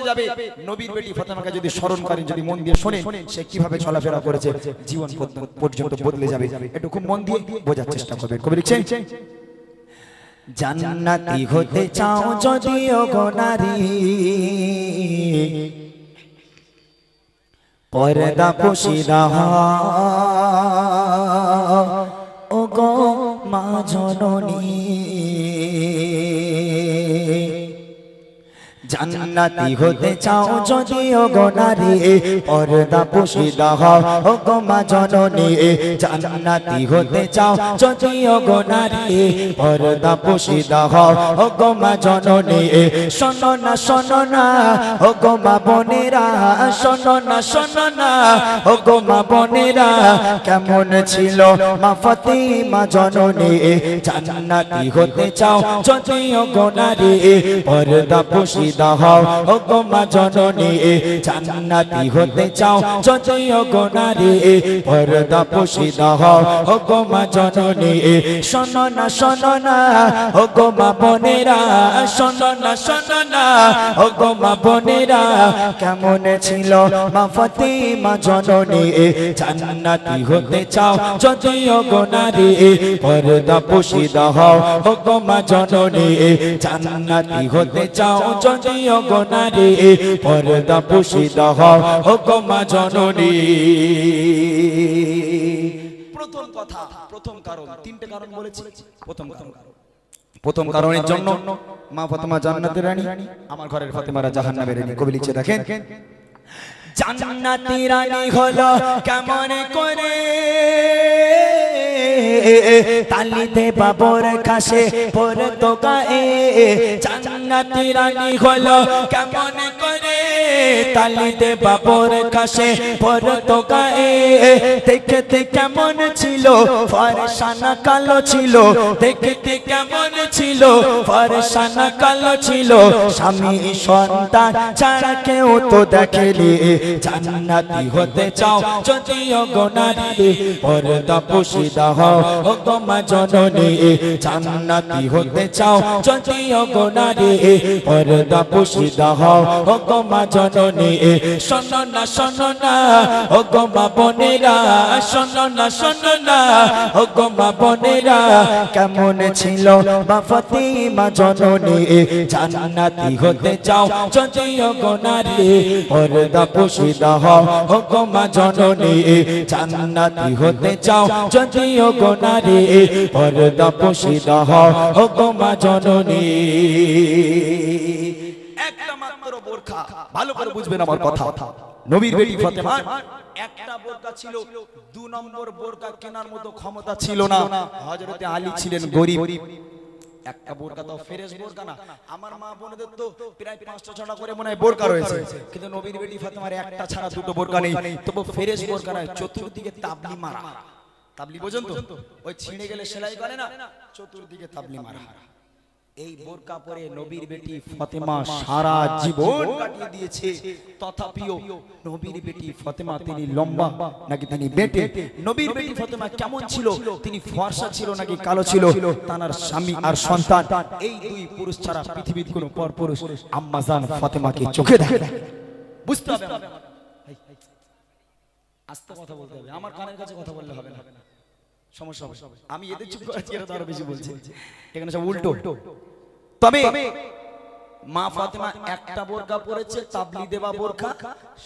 বদলে যাবে। নবীর বেটি ফাতেমাকে যদি স্মরণ করেন যদি মন দিয়ে শোনেন সে কীভাবে চলাফেরা করেছে? জীবন পর্যন্ত- বদলে যাবে। একটু খুব মন দিয়ে বোঝার চেষ্টা করবেন কবি লিখছেন? জান্নাতি হতে চাও যদিও গো নারী। পর্দা ও গো মা জননী। জান্নাতি হতে চাও যদিও গো নারী পর্দা পুশিদা ও গো মা জননী জান্নাতি হতে চাও যদিও গো নারী পর্দা পুশিদা ও গো মা জননী শোনো না শোনো না। ও গো মা বোনেরা, শোনো না শোনো না। ও গো মা বোনেরা, কেমন ছিল মা ফাতিমা জননী জান্নাতি হতে চাও যদিও গো নারী পর্দা পুশিদা হও। ও গো মা জননী জান্নাতি হতে চাও যদিও গো নারী পর্দা পুশিদা হও। ও গো মা জননী শোনো না শোনো না ও গো শোনো না শোনো না ও গো কেমন ছিল মা ফাতিমা জননী জান্নাতি হতে চাও যদিও গো নারী পর্দা পুশিদা হও। ও গো মা জননী জান্নাতি হতে চাও যদিও নারী পর্দা হও ও জননী। প্রথম কথা প্রথম কারণ তিনটে কারণ বলেছি। প্রথম কারণ। প্রথম কারণের জন্য মা ফাতেমা জান্নাতের রানী আমার ঘরের ফাতেমারা জাহান্নামের রানী। কবি লিখছে দেখেন। জান্নাতি রানী হলো কেমন করে? তালিতে বাবর কাছে পর তো গায়ে জান্নাতি রানী হলো। কেমন করে তালিতে বাবর কাছে পর তো গায়ে। দেখতে কেমন ছিল, ফরসানা কালো ছিল। দেখতে কেমন ছিল, ফরসানা কালো ছিল। স্বামী সন্তান ছাড়া কেউ তো দেখেনি। জান্নাতি হতে চাও যদিও গোনারি পর্দা পুশিদা হও, ও গোমা জননী। জান্নাতি হতে চাও যদিও গোনারি পর্দা পুশিদা হও, ও গোমা জননী শোনো না শোনো না ও গোমা বোনেরা শোনো না শোনো না ও গোমা বোনেরা, কেমন ছিল বা ফাতিমা জননী? জান্নাতি হতে চাও যদিও গোনারি পর্দা পুশিদা হও ও গোমা জননী। জান্নাতি হতে চাও যদিও গোনারি পর্দা পুশিদা হও ও গোমা জননী। বোরখা। ভালো করে বুঝবেন আমার কথা। নবীর বেটি ফাতেমা একটা বোরকা ছিল দু নম্বর বোরকা কেনার মতো ক্ষমতা ছিল না। হযরতে আলী ছিলেন গরিব। একটা বোরকা তো ফেরেশ বোরকা না। আমার মা বোনদের তো প্রায় পাঁচটা ছটা করে মনে হয় বোরকা রয়েছে। কিন্তু নবীর বেটি ফাতেমার একটা ছাড়া দুটো বোরকা নেই। তবু ফেরেশ বোরকা নয় চতুর্দিকে তাবলি মারা। তাবলি বোঝেন তো? ওই ছিঁড়ে গেলে সেলাই করে না? চতুর্দিকে তাবলি মারা। এই বোরকা পরে নবীর বেটি ফাতেমা সারা জীবন কাটিয়ে দিয়েছে। তথাপিও নবীর বেটি ফাতেমা তিনি লম্বা নাকি তিনি বেটে? নবীর বেটি ফাতেমা কেমন ছিল? তিনি ফর্সা ছিল নাকি কালো ছিল? তার স্বামী আর সন্তান। এই দুই পুরুষ ছাড়া পৃথিবীর কোনো পর পুরুষ আম্মাজান ফাতেমাকে চোখে দেখে। বুঝতে হবে আস্তে কথা বলতে হবে। আমার কানের কাছে কথা বললে হবে না। সমস্যা হবে আমি এদের চুপ করাচ্ছি এরা আরও বেশি বলছে এখানে সব উল্টো। তবে মা ফাতেমা একটা বোরকা পরেছে তাবলি দেবা বোরকা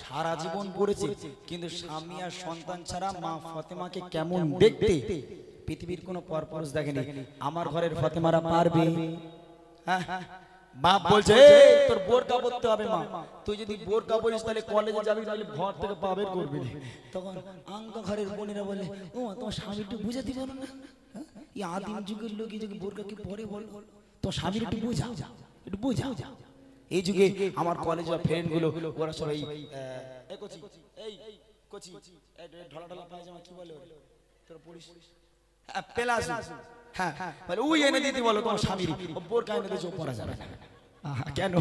সারা জীবন পরেছে। কিন্তু স্বামী আর সন্তান ছাড়া মা ফাতেমাকে কেমন দেখতে? পৃথিবীর কোনো পরপুরুষ দেখেনি। আমার ঘরের ফাতেমারা পারবে। হ্যাঁ? বাপ বলছে "এই, তোর বোরকা পরতে হবে মা। তুই যদি বোরকা পরিস তাহলে কলেজে যাবি তাহলে ঘর থেকে পা বের করবি তখন আঙ্কা ঘরের বোনেরা বলে ও তোমার স্বামী একটু বুঝাতে পারো না? এই আদিম যুগের লোক এই যুগে বোরকা কি পরে বল? তো স্বামীর একটু বোঝাও একটু বোঝাও এই যুগে আমার কলেজের ফ্রেন্ডগুলো ওরা সবাই এই কচি এই কচি এই ঢলা ঢলা পায়জামা কি বলে? তোরা পড়িস হ্যাঁ, পেলাজু। হ্যাঁ ওই এনে দিতে বলো, তোমার স্বামীর বোরকা এনে পরা যাবে না। কেন?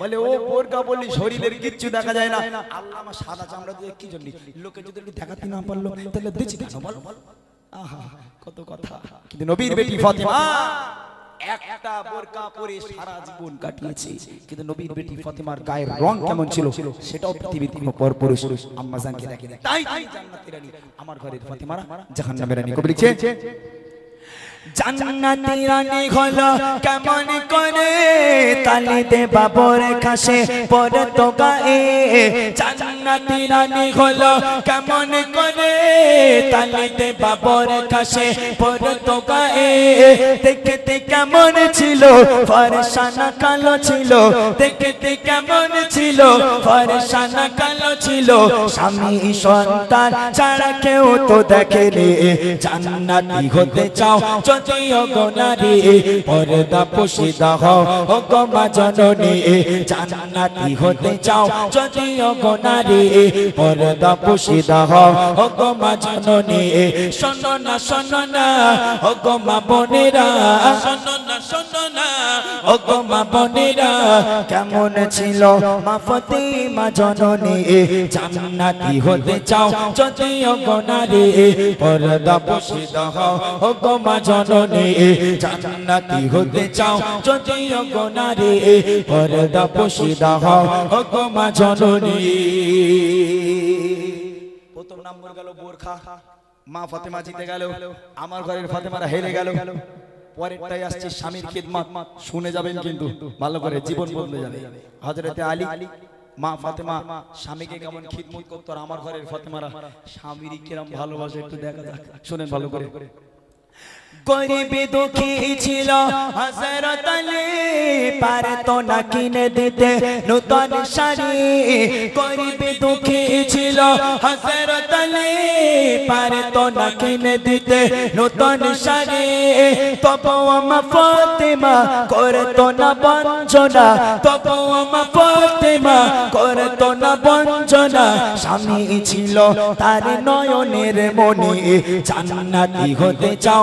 বলে, ও বোরকা বললি শরীরের কিচ্ছু দেখা যায় না। আল্লাহ আমার সাদা চামড়া দিয়ে কি জন্য, লোকে যদি দেখাতে না পারল, তাহলে দিচ্ছি বলো বলো? আহা, কত কথা। কিন্তু নবীর বেটি ফাতেমা একটা বোরকা পরে সারা জীবন কাটিয়েছে। কিন্তু নবীর বেটি ফাতেমার গায়ের রং কেমন ছিল, সেটাও পৃথিবীর কোনো পর পুরুষ আম্মা জানকে দেখে তাই তাই রানী আমার ঘরের জাহান্নামের রানী কবি লিখছে জান্নাতি রানী হলো কেমন করে তালিতে বাবর খাসে পরে তো গায়ে। জান্নাতি রানী হলো কেমন তালিতে বাবর খাসে পরে তো গায়ে দেখতে কেমন ছিল? ফরসানা কালো ছিল। দেখতে কেমন ছিল? ফরসানা কালো ছিল। স্বামী সন্তান ছাড়া কেউ তো দেখেনি। জান্নাতি হতে চাও যদিও গোনারি পর্দা পুষিদা হও ও গমা জননী। জান্নাতি হতে চাও যদিও গোনারি পর্দা পুষিদা হও ও গমা জননী। শোনো না শোনো না ও গমা বোনেরা। শোনো না শোনো না ও গমা বোনেরা। কেমন ছিল মা জননী? জান্নাতি হতে চাও যদিও গোনারি পর্দা পুষিদা হও ও গমা জননী। জান্নাতি হতে চাও যদিও গোনারি পর্দা পুষিদা হও ও গমা জননী। প্রথম নম্বর গেল বোরখা। মা ফাতেমা জিতে গেল আমার ঘরের ফাতেমারা হেরে গেল। পরেরটাই আসছে স্বামীর খিদমত। শুনে যাবেন কিন্তু। ভালো করে জীবন বদলে যাবে। হজরতে আলী মা ফাতেমা স্বামীকে কেমন খিদমত করতো আর আমার ঘরের ফাতেমারা? স্বামীর কিরম ভালোবাসে একটু দেখা যাক। শুনেন ভালো করে। গরিব দুঃখী ছিল হজরত আলী পারতো না কিনে দিতে নূতন শাড়ি। গরিব দুঃখী ছিল হজরত আলী পারতো না কিনে দিতে নূতন শাড়ি। তবু আমা ফাতেমা করতো না বঞ্চনা, তবু আমা ফাতেমা করতো না বঞ্চনা। স্বামী ছিল তার নয়নের মনে, জান্নাতি হতে চাও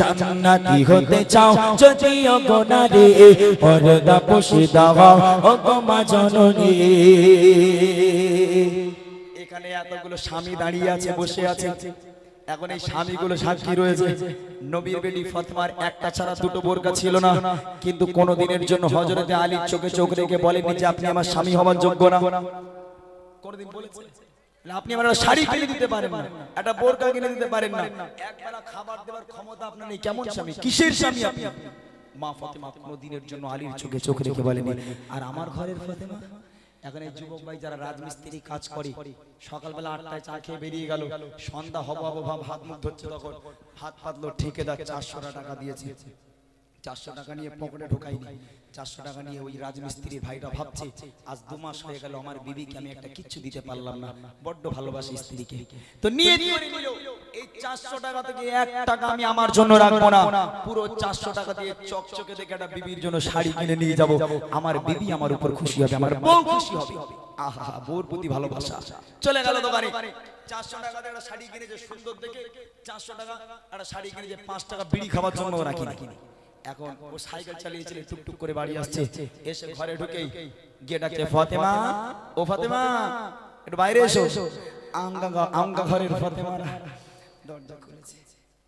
জান্নাতি হতে চাও। যদিও গোনারে পর্দা পুষিদা হও ও গোমা জননী। এখানে এতগুলো স্বামী দাঁড়িয়ে আছে, বসে আছে। এখন এই স্বামীগুলো সাক্ষী রয়েছে। নবীর বেটি ফাতেমার একটা ছাড়া দুটো বোরকা ছিল না। কিন্তু কোনো দিনের জন্য হযরতে আলীর চোখে চোখ রেখে বলেননি যে, আপনি আমার স্বামী হওয়ার যোগ্য না। কোনোদিন বলেছে? আপনি আমার শাড়ি কিনে দিতে পারেন না, একটা বোরকা কিনে দিতে পারেন না। একবেলা খাবার দেওয়ার ক্ষমতা আপনার নেই, কেমন স্বামী? কিসের স্বামী আপনি? মা ফাতেমা কোনো দিনের জন্য আলীর চোখে চোখ রেখে বলেনি। আর আমার ঘরের ফাতেমা? এখন এই যুবক ভাই যারা রাজমিস্ত্রি কাজ করে, সকালবেলা আটটায় চা খেয়ে বেরিয়ে গেল। সন্ধ্যা হব হব ভাব, হাত মুখ ধরছে তখন। হাত পাতলো ঠেকে ঠিকাদার চারশো টাকা দিয়েছে। চারশো টাকা নিয়ে পকেটে ঢোকাইনি। চারশো টাকা নিয়ে ওই রাজমিস্ত্রি ভাইটা ভাবছে আজ দু মাস হয়ে গেল আমার বিবিকে আমি একটা কিচ্ছু দিতে পারলাম না। বড্ড ভালোবাসি স্ত্রীকে। তো নিয়ে এই চারশো টাকা থেকে এক টাকা আমি আমার জন্য রাখব না। পুরো চারশো টাকা দিয়ে চকচকে দেখে একটা বিবির জন্য শাড়ি কিনে নিয়ে যাব। আমার বিবি আমার উপর খুশি হবে আমার বউ খুশি হবে। আহা বউর প্রতি ভালোবাসা। চলে গেল দোকানে চারশো টাকা একটা শাড়ি কিনেছে সুন্দর দেখে চারশো টাকা একটা শাড়ি কিনেছে পাঁচ টাকা বিড়ি খাওয়ার জন্য রাখি না এখন ও সাইকেল চালিয়েছিল টুকটুক করে বাড়ি আসছে। এসে ঘরে ঢুকেই গিয়ে ডাকছে ফাতেমা ও ফাতেমা একটু বাইরে এসো। আঙ্গা আঙ্গা ঘরের ফাতেমা দরজা খুলেছে।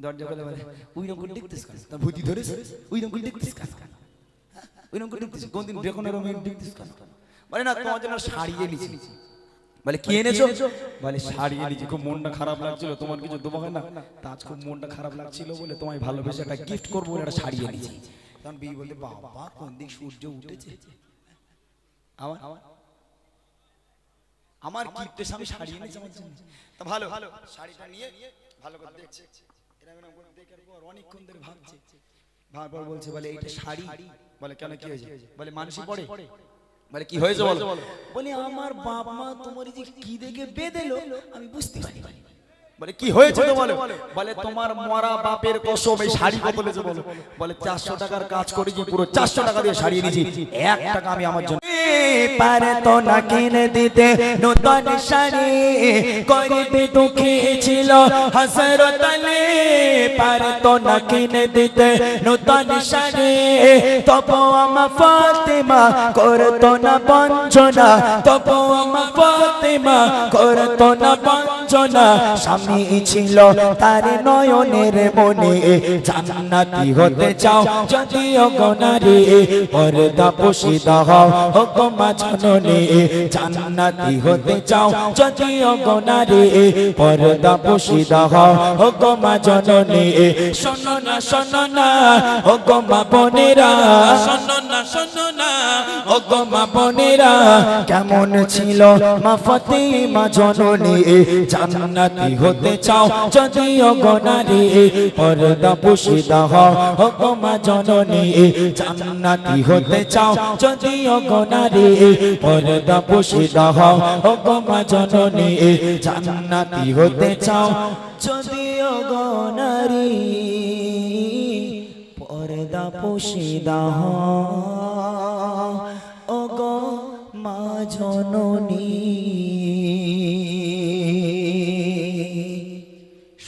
দরজা খুলে বলে ওই রকম দেখতিস কেন? তা ভূতি ধরেছে? ওই রকম দেখতিস কেন? ওই রকম দেখতিস কোনদিন বেগুনের রঙের দেখতিস কেন? বলে না তোমার জন্য শাড়ি এনেছি। বলে কি এনেছো? বলে শাড়ি এনেছি। খুব মনটা খারাপ লাগছিল তোমার কিছু তোমাকে না? তা আজ খুব মনটা খারাপ লাগছিল বলে তোমায় ভালোবেসে একটা গিফট করব বলে একটা শাড়ি এনেছি। তখন বিয়ে বলতে বাবা কোন দিক সূর্য উঠেছে? আমার আমার গিফটের সামনে শাড়ি এনেছে আমার জন্য। তা ভালো ভালো। শাড়িটা নিয়ে ভালো করে দেখছে। এরকম এরকম করে দেখার পর অনেকক্ষণ ধরে ভাবছে। ভাবার পর বলছে বলে এইটা শাড়ি। বলে কেন কি হয়েছে? বলে মানুষই পড়ে। বলে কি হয়েছে বলো? বলি আমার বাপ মা তোমার যে কি দেখে বেঁধেলো আমি বুঝতে পারি বলে কি হয়েছে তোমার বলে? তোমার মরা বাপের কসম এই শাড়ি কত বলে? বলে চারশো টাকার কাজ করেছি পুরো চারশো টাকা দিয়ে সারিয়ে দিয়েছি এক টাকা আমি আমার জন্য পারে তো না কিনে দিতে। নতুন শাড়ি গরিবি দুঃখী ছিল। হাসরত আলী পারে তো না কিনে দিতে। নতুন শাড়ি তবু আমার ফাতেমা করতো না বঞ্চনা। তবু আমার ফাতেমা করতো না বঞ্চনা। স্বামী ছিল তার নয়নের মনে। জান্নাতি হতে চাও যদিও গনারে পর্দা পুষিদা হও। হুকুমা জননী জান্নাতি হতে চাও যদিও গনারে পর্দা পুষিদা হও হুকুমা জননী, শোনো না শোনো না হুকুমা বোনেরা, শোনো না কেমন ছিল মা জননী? জান্নাতি হতে চাও, যদি গনারে পর্দা পুষিদা হও হুকুমা জননী, জান্নাতি হতে চাও, যদি যদিও গনারে পর্দা পুষিদা হও হুকুমা জননী, জান্নাতি হতে চাও। যদিও নারী, পর্দা পুষিদা হও ওগো মা জননী